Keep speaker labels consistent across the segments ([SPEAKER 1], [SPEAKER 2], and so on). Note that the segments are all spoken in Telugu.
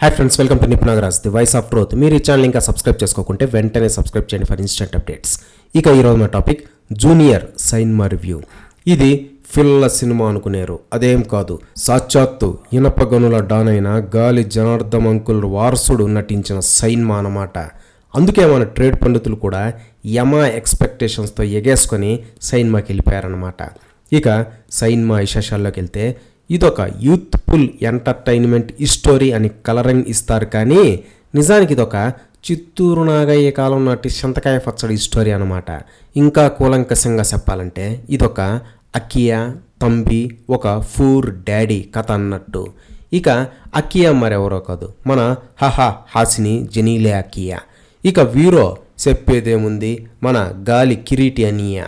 [SPEAKER 1] Hi friends welcome to Nipunagaraj the voice of truth మీరు ఈ ఛానల్ ఇంకా సబ్స్క్రైబ్ చేసుకోకుంటే వెంటనే సబ్స్క్రైబ్ చేయండి ఫర్ ఇన్స్టెంట్ అప్డేట్స్ ఇక ఈరోజు మా టాపిక్ జూనియర్ సైన్మా రివ్యూ ఇది ఫిల్ల సినిమా అనుకునేరు. అదేం కాదు. సాక్షాత్తు ఇనప గనుల డాన్ అయిన గాలి జనార్దం అంకుల్ వారసుడు నటించిన సైన్మా అన్నమాట. అందుకే మన ట్రేడ్ పండితులు కూడా యమా ఎక్స్పెక్టేషన్స్తో ఎగేసుకొని సైన్మాకి వెళ్ళిపోయారనమాట ఇక సైన్మా విశేషాల్లోకి వెళ్తే ఇదొక యూత్ఫుల్ ఎంటర్టైన్మెంట్ స్టోరీ అని కలరింగ్ ఇస్తారు కానీ నిజానికి ఇదొక చిత్తూరు నాగయ్య కాలం నాటి చింతకాయ పచ్చడి స్టోరీ అనమాట ఇంకా కూలంకషంగా చెప్పాలంటే ఇదొక అకియా తంబి ఒక ఫూర్ డాడీ కథ అన్నట్టు. ఇక అకియా మరెవరో కాదు మన హహా హాసిని జనీలే అకియా ఇక వీరో చెప్పేదేముంది మన గాలి కిరీటి అనియా.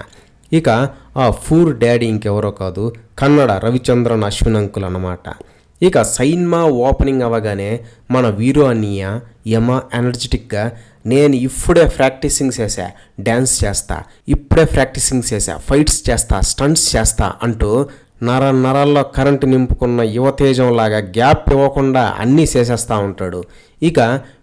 [SPEAKER 1] ఇక ఆ ఫూర్ డాడీ ఇంకెవరో కాదు కన్నడ రవిచంద్రన్ అశ్విన్ అంకుల్ అన్నమాట. ఇక సైన్మా ఓపెనింగ్ అవ్వగానే మన వీరో అన్నయ్య యమ ఎనర్జెటిక్గా నేను ఇప్పుడే ప్రాక్టీసింగ్ చేసా డ్యాన్స్ చేస్తా ఇప్పుడే ప్రాక్టీసింగ్ చేసా ఫైట్స్ చేస్తా స్టంట్స్ చేస్తా అంటూ నర నరాల్లో కరెంటు నింపుకున్న యువతేజంలాగా గ్యాప్ ఇవ్వకుండా అన్నీ చేసేస్తూ ఉంటాడు. ఇక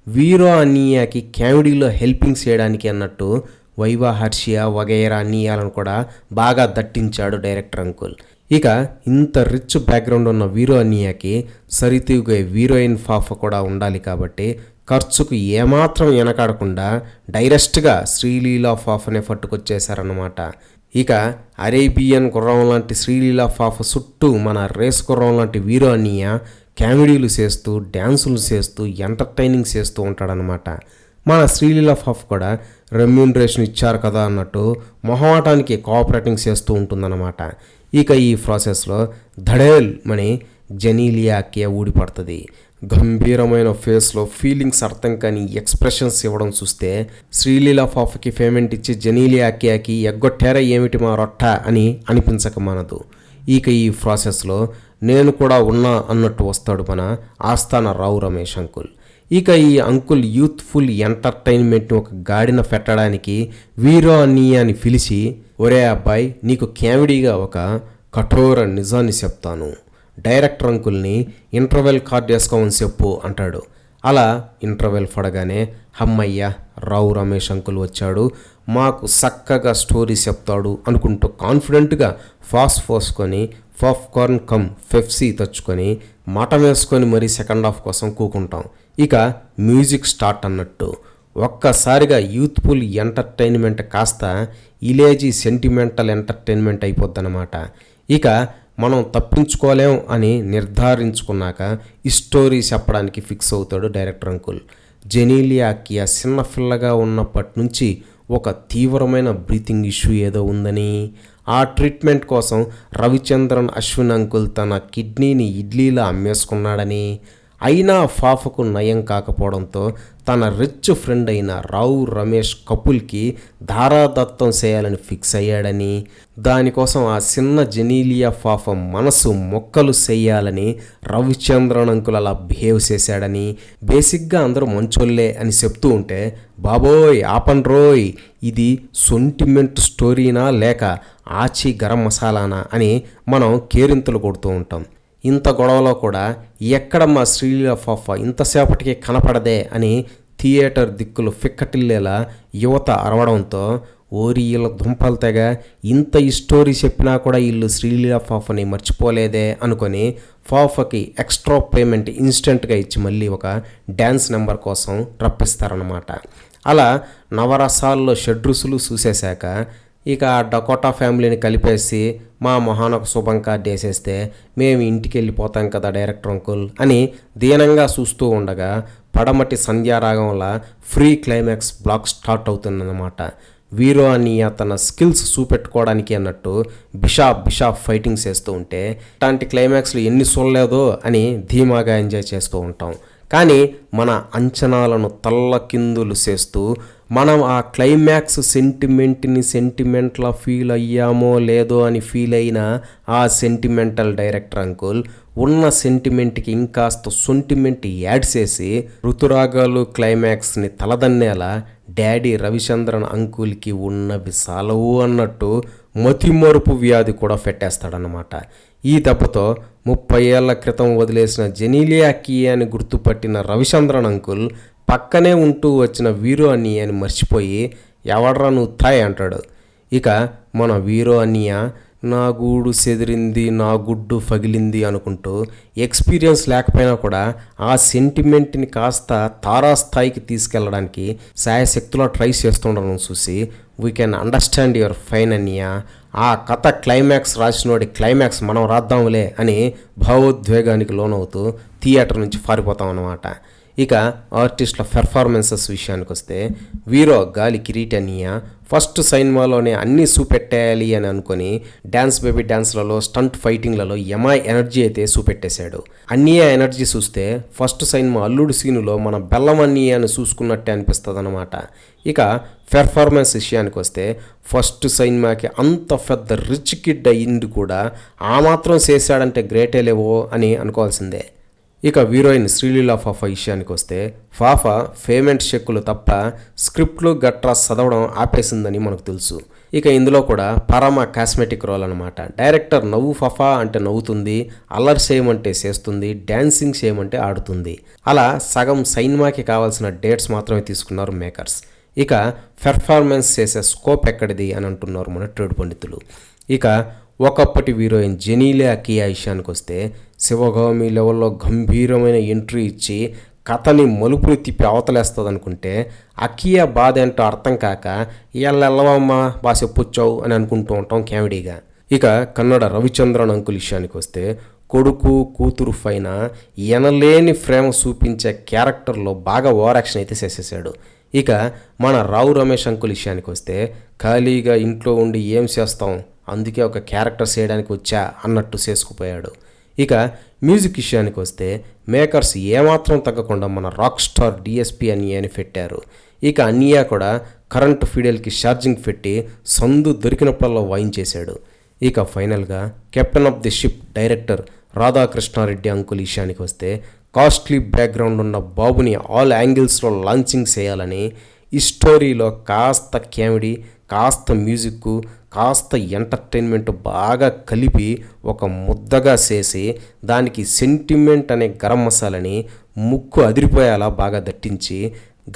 [SPEAKER 1] వీరో అన్నయ్యకి కామెడీలో హెల్పింగ్ చేయడానికి అన్నట్టు వైవా హర్షియా వగైరా అన్నీయాలను కూడా బాగా దట్టించాడు డైరెక్టర్ అంకుల్. ఇక ఇంత రిచ్ బ్యాక్గ్రౌండ్ ఉన్న వీరో అన్నయ్యకి సరితూగే హీరోయిన్ ఫాఫ కూడా ఉండాలి కాబట్టి ఖర్చుకు ఏమాత్రం వెనకాడకుండా డైరెక్ట్గా శ్రీలీలా ఫాఫనే పట్టుకొచ్చేశారన్నమాట. ఇక అరేబియన్ గుర్రం లాంటి శ్రీలీలా ఫాఫ చుట్టూ మన రేస్ గుర్రం లాంటి వీరో అన్నయ్య కామెడీలు చేస్తూ డ్యాన్సులు చేస్తూ ఎంటర్టైనింగ్ చేస్తూ ఉంటాడనమాట మన శ్రీలీలా ఫాఫ్ కూడా రెమ్యూనరేషన్ ఇచ్చారు కదా అన్నట్టు మొహమాటానికి కోఆపరేటింగ్ చేస్తూ ఉంటుందన్నమాట. ఇక ఈ ప్రాసెస్లో ధడేల్ మని జనీలియాకే ఊడిపడుతుంది. గంభీరమైన ఫేస్లో ఫీలింగ్స్ అర్థం కాని ఎక్స్ప్రెషన్స్ ఇవ్వడం చూస్తే శ్రీలీల ఫాఫ్కి పేమెంట్ ఇచ్చి జనీలియాకియాకి ఎగ్గొట్టారా ఏమిటి మా రొట్ట అని అనిపించక మనదు. ఇక ఈ ప్రాసెస్లో నేను కూడా ఉన్నా అన్నట్టు వస్తాడు మన ఆస్థాన రావు రమేష్ అంకుల్. ఇక ఈ అంకుల్ యూత్ఫుల్ ఎంటర్టైన్మెంట్ని ఒక గాడిన పెట్టడానికి వీరో అని పిలిచి ఒరే అబ్బాయి నీకు కామెడీగా ఒక కఠోర నిజాన్ని చెప్తాను. డైరెక్టర్ అంకుల్ని ఇంటర్వెల్ కార్డ్ వేసుకోమని చెప్పు అంటాడు. అలా ఇంటర్వెల్ పడగానే హమ్మయ్య రావు రమేష్ అంకుల్ వచ్చాడు మాకు చక్కగా స్టోరీ చెప్తాడు అనుకుంటూ కాన్ఫిడెంట్గా ఫాస్ట్ పోసుకొని పాప్కార్న్ కమ్ ఫెఫ్సీ తెచ్చుకొని మటం వేసుకొని మరీ సెకండ్ హాఫ్ కోసం కూకుంటాం. ఇక మ్యూజిక్ స్టార్ట్ అన్నట్టు. ఒక్కసారిగా యూత్ఫుల్ ఎంటర్టైన్మెంట్ కాస్త ఇలేజీ సెంటిమెంటల్ ఎంటర్టైన్మెంట్ అయిపోద్దన్నమాట. ఇక మనం తప్పించుకోలేం అని నిర్ధారించుకున్నాక ఈ స్టోరీ చెప్పడానికి ఫిక్స్ అవుతాడు డైరెక్టర్ అంకుల్. జెనీలియాకి ఆ చిన్న పిల్లగా ఉన్నప్పటి నుంచి ఒక తీవ్రమైన బ్రీతింగ్ ఇష్యూ ఏదో ఉందని ఆ ట్రీట్మెంట్ కోసం రవిచంద్రన్ అశ్విన్ అంకుల్ తన కిడ్నీని ఇడ్లీలా అమ్మేసుకున్నాడని అయినా ఫాఫకు నయం కాకపోవడంతో తన రిచ్ ఫ్రెండ్ అయిన రావు రమేష్ కపుల్కి ధారాదత్తం చేయాలని ఫిక్స్ అయ్యాడని దానికోసం ఆ చిన్న జెనీలియా ఫాఫ మనసు మొక్కలు చేయాలని రవిచంద్రన్ అంకుల్ అలా బిహేవ్ చేశాడని బేసిక్గా అందరూ మంచోళ్ళే అని చెప్తూ ఉంటే బాబోయ్ ఆపన్ రోయ్ ఇది సొంటిమెంట్ స్టోరీనా లేక ఆచి గరం మసాలానా? అని మనం కేరింతలు కొడుతూ ఉంటాం. ఇంత గొడవలో కూడా ఎక్కడమ్మా శ్రీలీల ఫాఫ? ఇంతసేపటికి కనపడదే అని థియేటర్ దిక్కులు ఫిక్కటిల్లేలా యువత అరవడంతో ఓరి వీళ్ళ దుంపలు తెగ ఇంత ఈ స్టోరీ చెప్పినా కూడా వీళ్ళు శ్రీలీల ఫాఫని మర్చిపోలేదే అనుకొని ఫాఫకి ఎక్స్ట్రా పేమెంట్ ఇన్స్టెంట్గా ఇచ్చి మళ్ళీ ఒక డ్యాన్స్ నెంబర్ కోసం రప్పిస్తారనమాట అలా నవరసాల్లో షడ్రుసులు చూసేశాక ఇక డకోటా ఫ్యామిలీని కలిపేసి మా మొహానకు శుభం కార్డ్ వేసేస్తే మేము ఇంటికి వెళ్ళిపోతాం కదా డైరెక్టర్ అంకుల్ అని దీనంగా చూస్తూ ఉండగా పడమటి సంధ్యారాగంలా ఫ్రీ క్లైమాక్స్ బ్లాక్ స్టార్ట్ అవుతుందన్నమాట. వీరో అని తన స్కిల్స్ చూపెట్టుకోవడానికి అన్నట్టు బిషాప్ బిషాప్ ఫైటింగ్స్ చేస్తూ ఉంటే ఇట్లాంటి క్లైమాక్స్లు ఎన్ని చూడలేదో అని ధీమాగా ఎంజాయ్ చేస్తూ ఉంటాం. కానీ మన అంచనాలను తల్లకిందులు చేస్తూ మనం ఆ క్లైమాక్స్ సెంటిమెంట్ని సెంటిమెంట్లా ఫీల్ అయ్యామో లేదో అని ఫీల్ అయిన ఆ సెంటిమెంటల్ డైరెక్టర్ అంకుల్ ఉన్న సెంటిమెంట్కి ఇంకాస్త సొంటిమెంట్ యాడ్ చేసి ఋతురాగాలు క్లైమాక్స్ని తలదన్నేలా డాడీ రవిచంద్రన్ అంకుల్కి ఉన్నవి సాలవు అన్నట్టు మతిమరుపు వ్యాధి కూడా పెట్టేస్తాడనమాట ఈ దెబ్బతో ముప్పై ఏళ్ళ క్రితం వదిలేసిన జెనీలియా కియాని గుర్తుపట్టిన రవిచంద్రన్ అంకుల్ పక్కనే ఉంటూ వచ్చిన వీరు అని మర్చిపోయి ఎవడ్రా నువ్వు థాయ్ అంటాడు. ఇక మన వీరో అన్నయ్య నా గూడు చెదిరింది నా గుడ్డు పగిలింది అనుకుంటూ ఎక్స్పీరియన్స్ లేకపోయినా కూడా ఆ సెంటిమెంట్ని కాస్త తారాస్థాయికి తీసుకెళ్ళడానికి సాయశక్తిలో ట్రై చేస్తుండడం చూసి we can understand your fine అన్నయ్య ఆ కథ క్లైమాక్స్ రాసినోడి క్లైమాక్స్ మనం రాద్దాంలే అని భావోద్వేగానికి లోనవుతూ థియేటర్ నుంచి పారిపోతాం అన్నమాట. ఇక ఆర్టిస్టుల పెర్ఫార్మెన్సెస్ విషయానికి వస్తే వీరో గాలి కిరీటనియ ఫస్ట్ సినిమాలోనే అన్నీ చూపెట్టేయాలి అని అనుకొని డ్యాన్స్ బేబీ డ్యాన్స్లలో స్టంట్ ఫైటింగ్లలో యమా ఎనర్జీ అయితే చూపెట్టేశాడు అన్నయ్య ఎనర్జీ చూస్తే ఫస్ట్ సినిమా అల్లుడు సీనులో మన బెల్లం అన్నయ్యని చూసుకున్నట్టే అనిపిస్తుంది అనమాట ఇక పెర్ఫార్మెన్స్ విషయానికి వస్తే ఫస్ట్ సినిమాకి అంత పెద్ద రిచ్ కిడ్ అయ్యింది కూడా ఆ మాత్రం చేశాడంటే గ్రేటే లేవో అని అనుకోవాల్సిందే. ఇక హీరోయిన్ శ్రీలీల ఫాఫా విషయానికి వస్తే ఫాఫా పేమెంట్ చెక్కులు తప్ప స్క్రిప్ట్లు గట్రా చదవడం ఆపేసిందని మనకు తెలుసు. ఇక ఇందులో కూడా పరమ కాస్మెటిక్ రోల్ అనమాట డైరెక్టర్ నవ్వు ఫఫా అంటే నవ్వుతుంది అల్లరి చేయమంటే చేస్తుంది డ్యాన్సింగ్ చేయమంటే ఆడుతుంది. అలా సగం సైన్మాకి కావాల్సిన డేట్స్ మాత్రమే తీసుకున్నారు మేకర్స్. ఇక పెర్ఫార్మెన్స్ చేసే స్కోప్ ఎక్కడిది అని అంటున్నారు మన ట్రేడ్ పండితులు. ఇక ఒకప్పటి హీరోయిన్ జెనీలియా కియా విషయానికి వస్తే శివగామి లెవెల్లో గంభీరమైన ఎంట్రీ ఇచ్చి కథని మలుపుని తిప్పి అవతలేస్తుంది అనుకుంటే అకియా బాధ ఏంటో అర్థం కాక ఎల్లెల్లవమ్మా బా చెప్పొచ్చావు అని అనుకుంటూ ఉంటాం కామెడీగా. ఇక కన్నడ రవిచంద్రన్ అంకుల్ విషయానికి వస్తే కొడుకు కూతురు పైన ఎనలేని ప్రేమ చూపించే క్యారెక్టర్లో బాగా ఓవరాక్షన్ అయితే చేసేసాడు. ఇక మన రావు రమేష్ అంకుల్ విషయానికి వస్తే ఖాళీగా ఇంట్లో ఉండి ఏం చేస్తాం? అందుకే ఒక క్యారెక్టర్ చేయడానికి వచ్చా అన్నట్టు చేసుకుపోయాడు. ఇక మ్యూజిక్ విషయానికి వస్తే మేకర్స్ ఏమాత్రం తగ్గకుండా మన రాక్ స్టార్ డిఎస్పి అని అని పెట్టారు. ఇక అన్నియా కూడా కరెంట్ ఫీడెల్కి ఛార్జింగ్ పెట్టి సందు దొరికినప్పుడల్లా వాయించేశాడు ఇక ఫైనల్గా captain of the ship director Radhakrishna Reddy uncle విషయానికి వస్తే కాస్ట్లీ బ్యాక్గ్రౌండ్ ఉన్న బాబుని ఆల్ యాంగిల్స్లో లాంచింగ్ చేయాలని ఈ స్టోరీలో కాస్త కామెడీ కాస్త మ్యూజిక్ కాస్త ఎంటర్టైన్మెంట్ బాగా కలిపి ఒక ముద్దగా చేసి దానికి సెంటిమెంట్ అనే గరం మసాలని ముక్కు అదిరిపోయేలా బాగా దట్టించి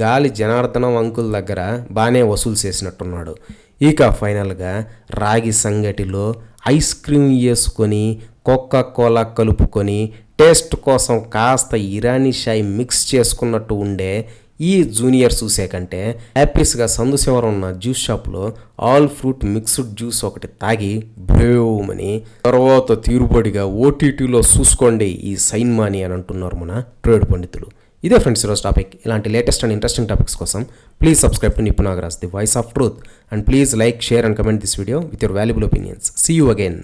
[SPEAKER 1] గాలి జనార్దనం అంకుల్ దగ్గర బాగానే వసూలు చేసినట్టున్నాడు. ఇక ఫైనల్గా రాగి సంగటిలో ఐస్ క్రీమ్ వేసుకొని కోకా కోలా కలుపుకొని టేస్ట్ కోసం కాస్త ఇరానీ షాయి మిక్స్ చేసుకున్నట్టు ఉండే ఈ జూనియర్ చూసే కంటే హ్యాపీస్గా సందుశివరం ఉన్న జ్యూస్ షాప్లో ఆల్ ఫ్రూట్ మిక్స్డ్ జ్యూస్ ఒకటి తాగి బ్రేవమని తర్వాత తీరుబడిగా ఓటీటీలో చూసుకోండి ఈ సైన్ మాని అని అంటున్నారు మన ట్రేడ్ పండితులు. ఇదే ఫ్రెండ్స్ ఈరోజు టాపిక్. ఇలాంటి లేటెస్ట్ అండ్ ఇంట్రెస్టింగ్ టాపిక్స్ కోసం please subscribe to Nipunagaraj the voice of truth and please like share and comment this video with your valuable opinions. See you again